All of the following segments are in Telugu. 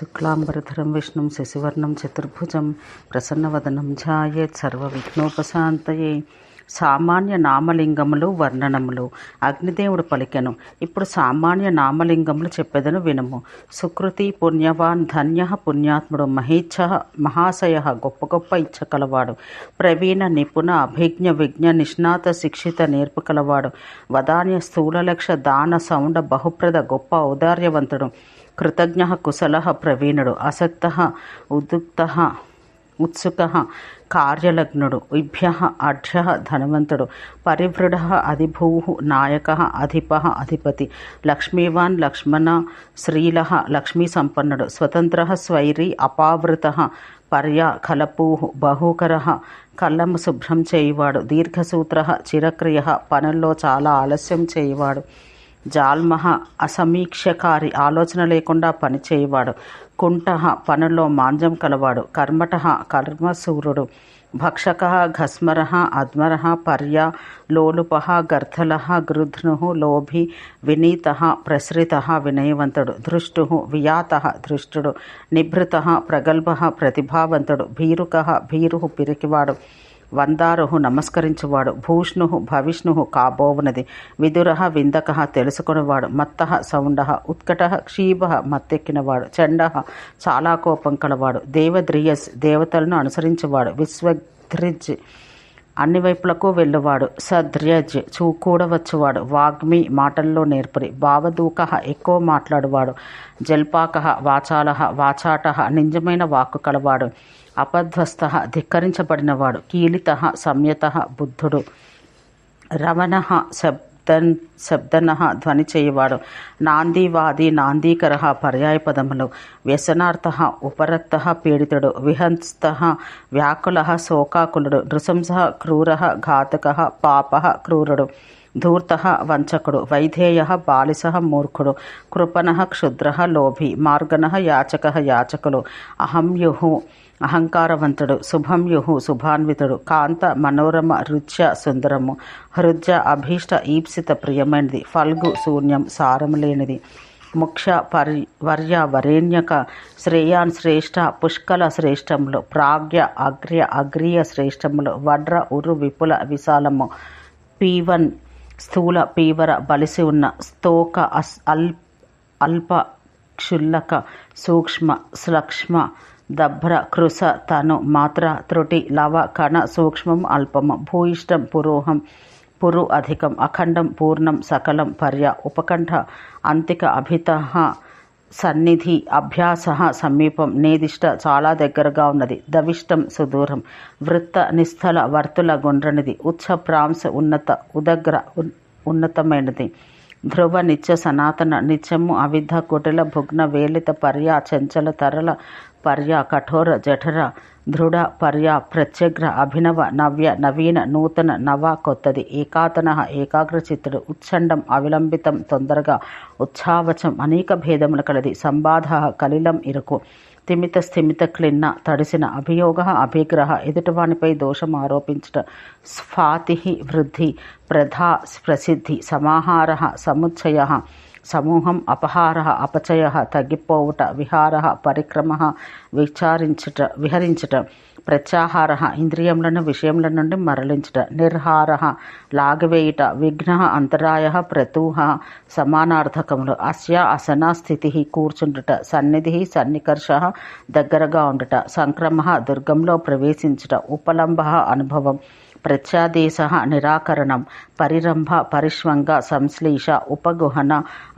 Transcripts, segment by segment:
శుక్లాంబరధరం విష్ణుం శశివర్ణం చతుర్భుజం ప్రసన్నవదనం ఝాయేత్ సర్వవిఘ్నోపశాంతయే. సామాన్య నామలింగములు వర్ణనములు. అగ్నిదేవుడు పలికెను. ఇప్పుడు సామాన్య నామలింగములు చెప్పెదను వినము. సుకృతి పుణ్యవాన్ ధన్య పుణ్యాత్ముడు మహేచ్ఛ మహాశయ గొప్ప గొప్ప ఇచ్చ కలవాడు. ప్రవీణ నిపుణ అభిజ్ఞ విజ్ఞ నిష్ణాత శిక్షిత నేర్పు కలవాడు. వదాన్య స్థూలలక్ష దాన సౌండ బహుప్రద గొప్ప ఔదార్యవంతుడు. కృతజ్ఞ కుశల ప్రవీణుడు అసక్త ఉద్యుక్త ఉత్సుక కార్యలగ్నుడు ఇభ్య అఢ్య ధనవంతుడు పరివృఢ అధిభూ నాయక అధిప అధిపతి లక్ష్మీవాన్ లక్ష్మణ శ్రీల లక్ష్మీ సంపన్నుడు స్వతంత్ర స్వైరీ అపావృత పర్య కలపూ బహుకర కళ్ళము శుభ్రం చేయువాడు దీర్ఘసూత్ర చిరక్రియ పనుల్లో చాలా ఆలస్యం చేయువాడు. జాల్మహ అసమీక్షకారి ఆలోచన లేకుండా పనిచేయవాడు. కుంఠ పనుల్లో మాంజం కలవాడు. కర్మట కర్మసూరుడు. భక్షక ఘస్మర అద్మర పర్య లోలుప గర్ధల గృధ్ను లోభి వినీత ప్రసృత వినయవంతుడు. దృష్టు వియాత దృష్టుడు. నిభృత ప్రగల్భ ప్రతిభావంతుడు. భీరుక భీరు పిరికివాడు. వందారు నమస్కరించువాడు. భూష్ణు భవిష్ణు కాబోవునది. విదుర విందక తెలుసుకునేవాడు. మత్త సౌండ ఉత్కట క్షీభ మత్తెక్కినవాడు. చండ చాలా కోపం కలవాడు. దేవద్రియస్ దేవతలను అనుసరించేవాడు. విశ్వధ్రిజ్ అన్ని వైపులకు వెళ్ళువాడు. సద్ర్యజ్ చూకూడవచ్చువాడు. వాగ్మి మాటల్లో నేర్పరి. భావదూక ఎక్కువ మాట్లాడువాడు. జల్పాక వాచాల వాచాట నింజమైన వాక్కు కలవాడు. అపధ్వస్త ధిక్కరించబడినవాడు. కీలిత సంయత బుద్ధుడు. రవణ శబ్దన్ శబ్దన ధ్వని చేయవాడు నాందీవాది నాందీకర పర్యాయపదములు. వ్యసనార్థ ఉపరక్త పీడితుడు. విహంస్త వ్యాకుల శోకాకులుడు. నృశంస క్రూర ఘాతక పాప క్రూరుడు. ధూర్త వంచకుడు వైధేయ బాలిస మూర్ఖుడు కృపణ క్షుద్ర లోభి మార్గణ యాచక యాచకులు అహంయుహు అహంకారవంతుడు శుభంయుహు శుభాన్వితుడు కాంత మనోరమ రుచ్య సుందరము హృద్య అభీష్ట ఈప్సిత ప్రియమైనది ఫల్గు శూన్యం సారము లేనిది ముఖ్య పరి వర్య వరేణ్యక శ్రేయాన్ శ్రేష్ఠ పుష్కల శ్రేష్టములు ప్రాగ్య అగ్ర్య అగ్రీయ శ్రేష్టములు వడ్ర ఉరు విపుల విశాలము పీవన్ స్థూల పీవర బలిసి ఉన్న స్తోక అస్ అల్ అల్ప క్షుల్లక సూక్ష్మ శ్లక్ష్మ దభ్ర కృస తను మాత్ర త్రుటి లవ కణ సూక్ష్మం అల్పము భూయిష్టం పురోహం పురు అధికం అఖండం పూర్ణం సకలం పర్య ఉపకంఠ అంతిక అభిత సన్నిధి అభ్యాస సమీపం నేదిష్ట చాలా దగ్గరగా ఉన్నది. దవిష్టం సుదూరం. వృత్త నిస్థల వర్తుల గుండ్రనిది ఉచ్చ ప్రాంశ ఉన్నత ఉదగ్ర ఉన్నతమైనది. ధ్రువ నిత్య సనాతన నిత్యము అవిధ కుటిల భుగ్న వేలిత పర్య చంచల తరల పర్య కఠోర జఠర దృఢ పర్య ప్రత్యగ్ర అభినవ నవ్య నవీన నూతన నవ కొత్తది. ఏకాతన ఏకాగ్రచిత్తుడు ఉచ్ఛండం అవిలంబితం తొందరగా ఉచ్ఛావచం అనేక భేదములు కలది. సంబాధ కలిలం ఇరుకు. తిమిత స్థిమిత క్లిన్న తడిసిన అభియోగ అభిగ్రహ ఎదుటివానిపై దోషం ఆరోపించుట స్ఫాతి వృద్ధి ప్రధా ప్రసిద్ధి సమాహార సముచ్చయ సమూహం అపహార అపచయ తగ్గిపోవుట విహార పరిక్రమ విచారించుట విహరించుట ప్రత్యాహార ఇంద్రియములను విషయముల నుండి మరలించుట నిర్హార లాగవేయుట విఘ్న అంతరాయ ప్రతూహ సమానార్థకములు అస్య అసన స్థితి కూర్చుండుట సన్నిధి సన్నికర్ష దగ్గరగా ఉండుట సంక్రమ దుర్గంలో ప్రవేశించుట ఉపలంబ అనుభవం. ప్రత్యాదేశ నిరాకరణం పరిరంభ పరిష్వంగ సంశ్లేష ఉపగుహన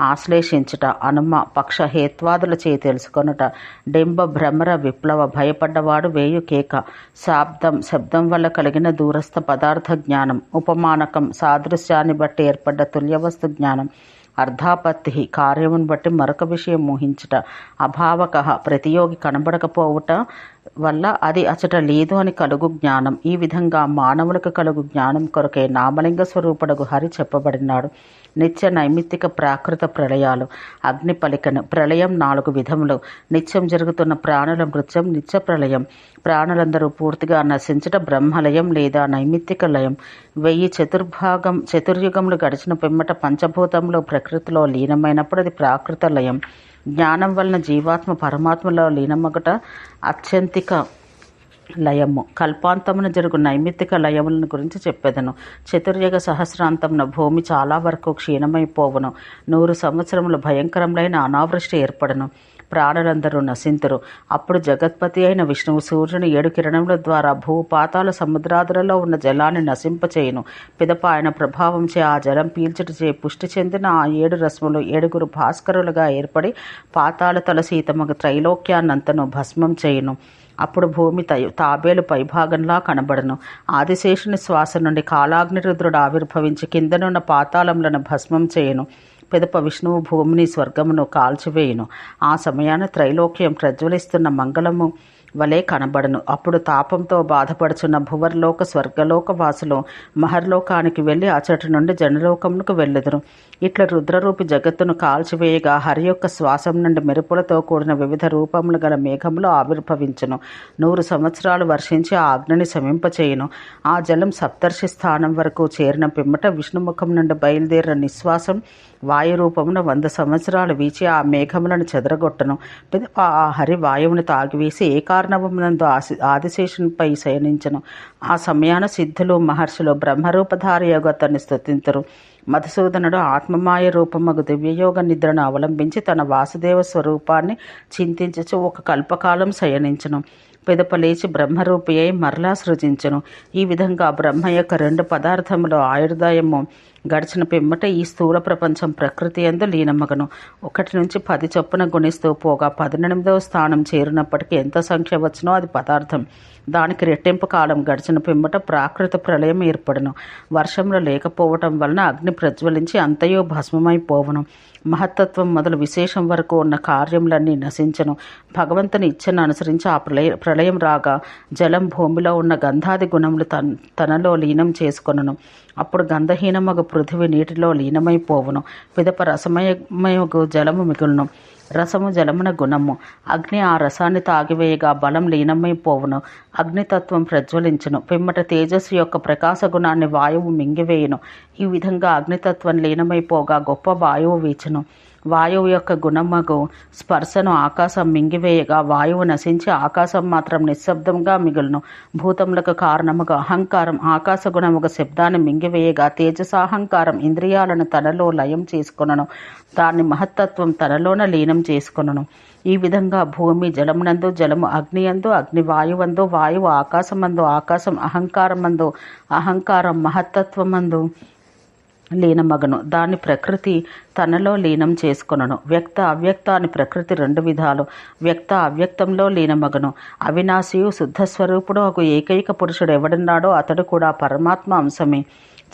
ఆశ్లేషించుట అనుమ పక్ష హేత్వాదుల చే తెలుసుకొనుట డింబ భ్రమర విప్లవ భయపడ్డవాడు వేయు కేక శాబ్దం శబ్దం వల్ల కలిగిన దూరస్థ పదార్థ జ్ఞానం ఉపమానకం సాదృశ్యాన్ని బట్టి ఏర్పడ్డ తుల్యవస్తు జ్ఞానం అర్ధాపత్తి కార్యమును బట్టి మరొక విషయం మోహించుట అభావక ప్రతియోగి కనబడకపోవుట వల్ల అది అచట లేదు అని కలుగు జ్ఞానం. ఈ విధంగా మానవులకు కలుగు జ్ఞానం కొరకే నామలింగ స్వరూపుడగు హరి చెప్పబడినాడు. నిత్య నైమిత్తిక ప్రాకృత ప్రళయాలు అగ్ని పలికను ప్రళయం నాలుగు విధములు. నిత్యం జరుగుతున్న ప్రాణుల మృత్యం నిత్య ప్రళయం. ప్రాణులందరూ పూర్తిగా నశించట బ్రహ్మలయం లేదా నైమిత్తిక లయం. వెయ్యి చతుర్భాగం చతుర్యుగములు గడిచిన పిమ్మట పంచభూతంలో ప్రకృతిలో లీనమైనప్పుడు అది ప్రాకృత లయం. జ్ఞానం వలన జీవాత్మ పరమాత్మలో లీనమగట అత్యంతిక లయము. కల్పాంతమున జరుగు నైమిత్తిక లయములను గురించి చెప్పేదను. చతుర్యుగ సహస్రాంతమున భూమి చాలా వరకు క్షీణమైపోవును. నూరు సంవత్సరములు భయంకరములైన అనావృష్టి ఏర్పడను. ప్రాణులందరూ నశింతురు. అప్పుడు జగత్పతి అయిన విష్ణువు సూర్యుని ఏడు కిరణముల ద్వారా భూపాతాల సముద్రాదులలో ఉన్న జలాన్ని నశింపచేయును. పిదప ఆయన ప్రభావంచే ఆ జలం పీల్చటచే పుష్టి చెందిన ఆ ఏడు రశ్ములు ఏడుగురు భాస్కరులుగా ఏర్పడి పాతాళ తల సీతమగ త్రైలోక్యాన్నంతను భస్మం చేయును. అప్పుడు భూమి తై- తాబేలు పైభాగంలా కనబడను. ఆదిశేషుని శ్వాస నుండి కాలాగ్నిరుద్రుడు ఆవిర్భవించి కిందనున్న పాతాళములను భస్మం చేయను. పిదప విష్ణువు భూమిని స్వర్గమును కాల్చివేయును. ఆ సమయాన త్రైలోక్యం ప్రజ్వలిస్తున్న మంగళము వలె కనబడను. అప్పుడు తాపంతో బాధపడుచున్న భువర్లోక స్వర్గలోక వాసులు మహర్లోకానికి వెళ్ళి అచటి నుండి జనలోకమునకు వెళ్ళెదరు. ఇట్లా రుద్రరూపి జగత్తును కాల్చివేయగా హరి యొక్క శ్వాసం నుండి మెరుపులతో కూడిన వివిధ రూపములు గల మేఘములు ఆవిర్భవించును. నూరు సంవత్సరాలు వర్షించి ఆ అగ్నిని శమింపచేయును. ఆ జలం సప్తర్షి స్థానం వరకు చేరిన పిమ్మట విష్ణుముఖం నుండి బయలుదేరిన నిశ్వాసం వాయురూపమున వంద సంవత్సరాలు వీచి ఆ మేఘములను చెదరగొట్టను. పిదప ఆ హరి వాయువుని తాగివేసి ఏ కారణమునందు ఆసి ఆదిశేషునిపై శయనించను. ఆ సమయాన సిద్ధులు మహర్షులు బ్రహ్మరూపధారి అతన్ని స్థుతించరు మధుసూదనుడు ఆత్మమాయ రూపమగు దివ్యయోగ నిద్రను అవలంబించి తన వాసుదేవ స్వరూపాన్ని చింతించచ్చు ఒక కల్పకాలం శయనించను. పిదప లేచి బ్రహ్మరూపి అయి మరలా సృజించను. ఈ విధంగా బ్రహ్మ యొక్క రెండు పదార్థములు ఆయుర్దాయము. గడిచిన పిమ్మట ఈ స్థూల ప్రపంచం ప్రకృతి ఎందు లీనమగను. ఒకటి నుంచి పది చొప్పున గుణిస్తూ పోగా పదినెనిమిదవ స్థానం చేరినప్పటికీ ఎంత సంఖ్య వచ్చినో అది పదార్థం. దానికి రెట్టింపు కాలం గడిచిన పిమ్మట ప్రాకృత ప్రళయం ఏర్పడను. వర్షంలో లేకపోవటం వలన అగ్ని ప్రజ్వలించి అంతయో భస్మమైపోవను మహత్తత్వం మొదలు విశేషం వరకు ఉన్న కార్యములన్నీ నశించను. భగవంతుని ఇచ్చను అనుసరించి ఆ ప్రళయ ప్రళయం రాగా జలం భూమిలో ఉన్న గంధాది గుణములు తన తనలో లీనం చేసుకొనును. అప్పుడు గంధహీనమగు పృథివీ నీటిలో లీనమైపోవును. పిదప రసమయమయగు జలము మిగులును. రసము జలమున గుణము. అగ్ని ఆ రసాన్ని తాగివేయగా బలం లీనమైపోవును. అగ్నితత్వం ప్రజ్వలించును. పిమ్మట తేజస్సు యొక్క ప్రకాశ గుణాన్ని వాయువు మింగివేయును. ఈ విధంగా అగ్నితత్వం లీనమైపోగా గొప్ప వాయువు వీచును. వాయువు యొక్క గుణమగు స్పర్శను ఆకాశం మింగివేయగా వాయువు నశించి ఆకాశం మాత్రం నిశ్శబ్దంగా మిగులును. భూతములకు కారణముగా అహంకారం ఆకాశ గుణముగ శబ్దాన్ని మింగివేయగా తేజసాహంకారం ఇంద్రియాలను తనలో లయం చేసుకొనను. దాన్ని మహత్తత్వం తనలోన లీనం చేసుకొనను. ఈ విధంగా భూమి జలమునందు జలము అగ్నియందు అగ్ని వాయువందు వాయువు ఆకాశమందు ఆకాశం అహంకారమందు అహంకారం మహత్తత్వమందు లీనమగను. దాని ప్రకృతి తనలో లీనం చేసుకొనను. వ్యక్త అవ్యక్త అని ప్రకృతి రెండు విధాలు. వ్యక్త అవ్యక్తంలో లీనమగను. అవినాశియు శుద్ధ స్వరూపుడు ఒక ఏకైక పురుషుడు. ఎవడున్నాడో అతడు కూడా పరమాత్మ అంశమే.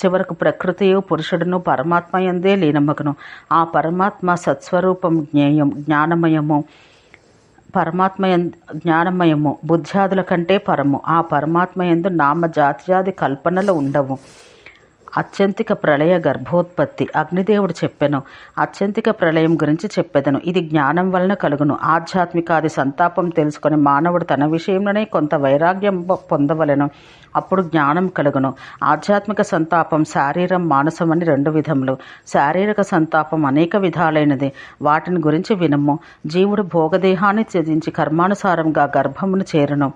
చివరకు ప్రకృతియు పురుషుడును పరమాత్మ ఎందే లీనమగను. ఆ పరమాత్మ సత్స్వరూపం జ్ఞేయం జ్ఞానమయము. పరమాత్మ జ్ఞానమయము. బుద్ధ్యాదుల కంటే పరము. ఆ పరమాత్మ ఎందు నామ జాత్యాది కల్పనలు ఉండవు. అత్యంతిక ప్రళయ గర్భోత్పత్తి. అగ్నిదేవుడు చెప్పెను. అత్యంతిక ప్రళయం గురించి చెప్పెదను. ఇది జ్ఞానం వలన కలుగును. ఆధ్యాత్మికాది సంతాపం తెలుసుకొని మానవుడు తన విషయంలోనే కొంత వైరాగ్యం పొందవలను పొందవలెను. అప్పుడు జ్ఞానం కలుగును. ఆధ్యాత్మిక సంతాపం శారీరం మానసం అని రెండు విధములు. శారీరక సంతాపం అనేక విధాలైనది. వాటిని గురించి వినము. జీవుడు భోగదేహాన్ని త్యజించి కర్మానుసారంగా గర్భమును చేరును.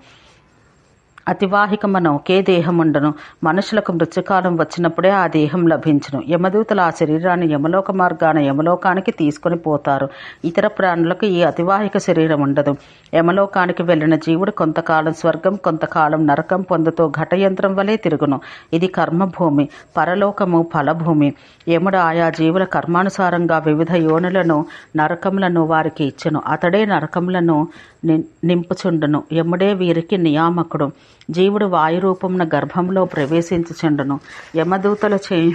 అతివాహికమన ఒకే దేహముండను. మనుషులకు మృత్యుకాలం వచ్చినప్పుడే ఆ దేహం లభించును. యమదూతలు ఆ శరీరాన్ని యమలోక మార్గాన యమలోకానికి తీసుకొని పోతారు. ఇతర ప్రాణులకు ఈ అతివాహిక శరీరం ఉండదు యమలోకానికి వెళ్ళిన జీవుడు కొంతకాలం స్వర్గం కొంతకాలం నరకం పొందుతూ ఘటయంత్రం వలె తిరుగును. ఇది కర్మభూమి పరలోకము ఫలభూమి. యముడు ఆయా జీవుల కర్మానుసారంగా వివిధ యోనులను నరకములను వారికి ఇచ్చును. అతడే నరకములను నింపుచుండును. యముడే వీరికి నియామకుడు. జీవుడు వాయురూపమున గర్భంలో ప్రవేశించుచుండును. యమదూతల చే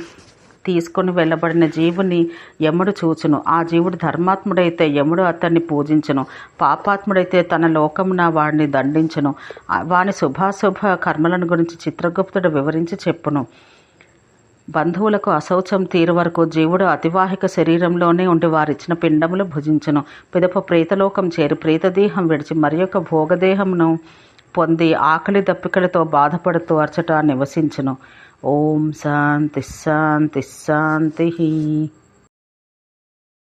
తీసుకొని వెళ్ళబడిన జీవుని యముడు చూచును. ఆ జీవుడు ధర్మాత్ముడైతే యముడు అతన్ని పూజించును. పాపాత్ముడైతే తన లోకమున వాడిని దండించును. వాని శుభాశుభ కర్మలను గురించి చిత్రగుప్తుడు వివరించి చెప్పును. బంధువులకు అశౌచం తీరు వరకు జీవుడు అతివాహిక శరీరంలోనే ఉండి వారిచ్చిన పిండములు భుజించును. పిదప ప్రేతలోకం చేరి ప్రేతదేహం విడిచి మరి యొక్క భోగదేహమును పొంది ఆకలి దప్పికలతో బాధపడుతూ అర్చట నివసించును. ఓం శాంతి శాంతి శాంతి.